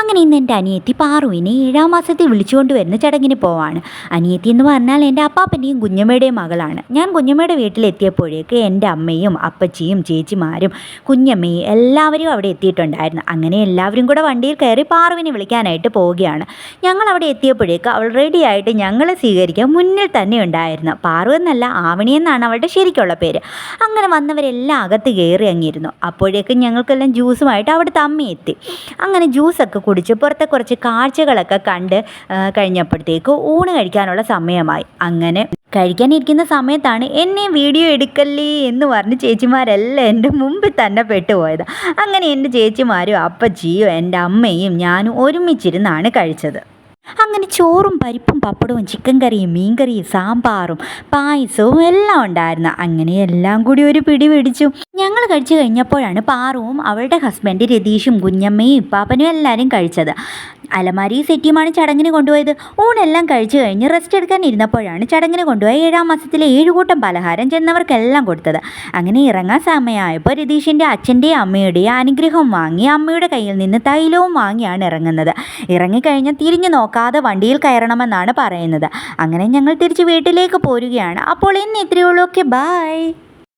അങ്ങനെ ഇന്ന് എന്റെ അനിയത്തി പാറുവിനെ ഏഴാം മാസത്തിൽ വിളിച്ചുകൊണ്ട് വരുന്ന ചടങ്ങിന് പോവാണ്. അനിയത്തി എന്ന് പറഞ്ഞാൽ എന്റെ അപ്പാപ്പന്റെയും കുഞ്ഞമ്മയുടെയും മകളാണ്. ഞാൻ കുഞ്ഞമ്മയുടെ വീട്ടിലെത്തിയപ്പോഴേക്ക് എന്റെ അമ്മയും അപ്പച്ചിയും ചേച്ചിമാരും കുഞ്ഞമ്മയും എല്ലാവരും അവിടെ എത്തിയിട്ടുണ്ടായിരുന്നു. അങ്ങനെ എല്ലാവരും കൂടെ വണ്ടിയിൽ കയറി പാറുവിനെ വിളിക്കാനായിട്ട് പോവുകയാണ്. ഞങ്ങൾ അവിടെ എത്തിയപ്പോഴേക്ക് അവൾ റെഡിയായിട്ട് ഞങ്ങളെ സ്വീകരിക്കാൻ മുന്നിൽ തന്നെ ഉണ്ടായിരുന്നു. പാറു എന്നല്ല ആവണി എന്നാണ് അവളുടെ ശരിക്കുള്ള പേര്. അങ്ങനെ വന്നവരെല്ലാം അകത്ത് കയറി അങ്ങിരുന്നു. അപ്പോഴേക്കും ഞങ്ങൾക്കെല്ലാം ജ്യൂസുമായിട്ട് അവിടുത്തെ അമ്മ എത്തി. അങ്ങനെ ജ്യൂസൊക്കെ കുടിച്ച് പുറത്തെ കുറച്ച് കാഴ്ചകളൊക്കെ കണ്ട് കഴിഞ്ഞപ്പോഴത്തേക്ക് ഊണ് കഴിക്കാനുള്ള സമയമായി. അങ്ങനെ കഴിക്കാനിരിക്കുന്ന സമയത്താണ് എന്നെ വീഡിയോ എടുക്കല്ലേ എന്ന് പറഞ്ഞ് ചേച്ചിമാരെല്ലാം എന്റെ മുമ്പിൽ തന്നെ പെട്ടുപോയത്. അങ്ങനെ എന്റെ ചേച്ചിമാരും അപ്പച്ചിയും എന്റെ അമ്മയും ഞാനും ഒരുമിച്ചിരുന്നാണ് കഴിച്ചത്. അങ്ങനെ ചോറും പരിപ്പും പപ്പടവും ചിക്കൻ കറിയും മീൻകറിയും സാമ്പാറും പായസവും എല്ലാം ഉണ്ടായിരുന്നു. അങ്ങനെ എല്ലാം കൂടി ഒരു പിടി പിടിച്ചു. ഞങ്ങൾ കഴിച്ചു കഴിഞ്ഞപ്പോഴാണ് പാറുവും അവളുടെ ഹസ്ബൻഡ് രതീഷും കുഞ്ഞമ്മയും ഇപ്പാപ്പനും എല്ലാവരും കഴിച്ചത്. അലമാരി സെറ്റിയുമാണ് ചടങ്ങിന് കൊണ്ടുപോയത്. ഊണെല്ലാം കഴിച്ചു കഴിഞ്ഞ് റെസ്റ്റ് എടുക്കാൻ ഇരുന്നപ്പോഴാണ് ചടങ്ങിന് കൊണ്ടുപോയ ഏഴാം മാസത്തിലെ ഏഴുകൂട്ടം പലഹാരം ചെന്നവർക്കെല്ലാം കൊടുത്തത്. അങ്ങനെ ഇറങ്ങാൻ സമയമായപ്പോൾ രതീഷിന്റെ അച്ഛന്റെയും അമ്മയുടെയും അനുഗ്രഹം വാങ്ങി അമ്മയുടെ കയ്യിൽ നിന്ന് തൈലവും വാങ്ങിയാണ് ഇറങ്ങുന്നത്. ഇറങ്ങിക്കഴിഞ്ഞ് തിരിഞ്ഞു നോക്കാതെ വണ്ടിയിൽ കയറണമെന്നാണ് പറയുന്നത്. അങ്ങനെ ഞങ്ങൾ തിരിച്ച് വീട്ടിലേക്ക് പോരുകയാണ്. അപ്പോൾ ഇന്ന് ഇത്രയുള്ളൂ ഓക്കെ ബായ്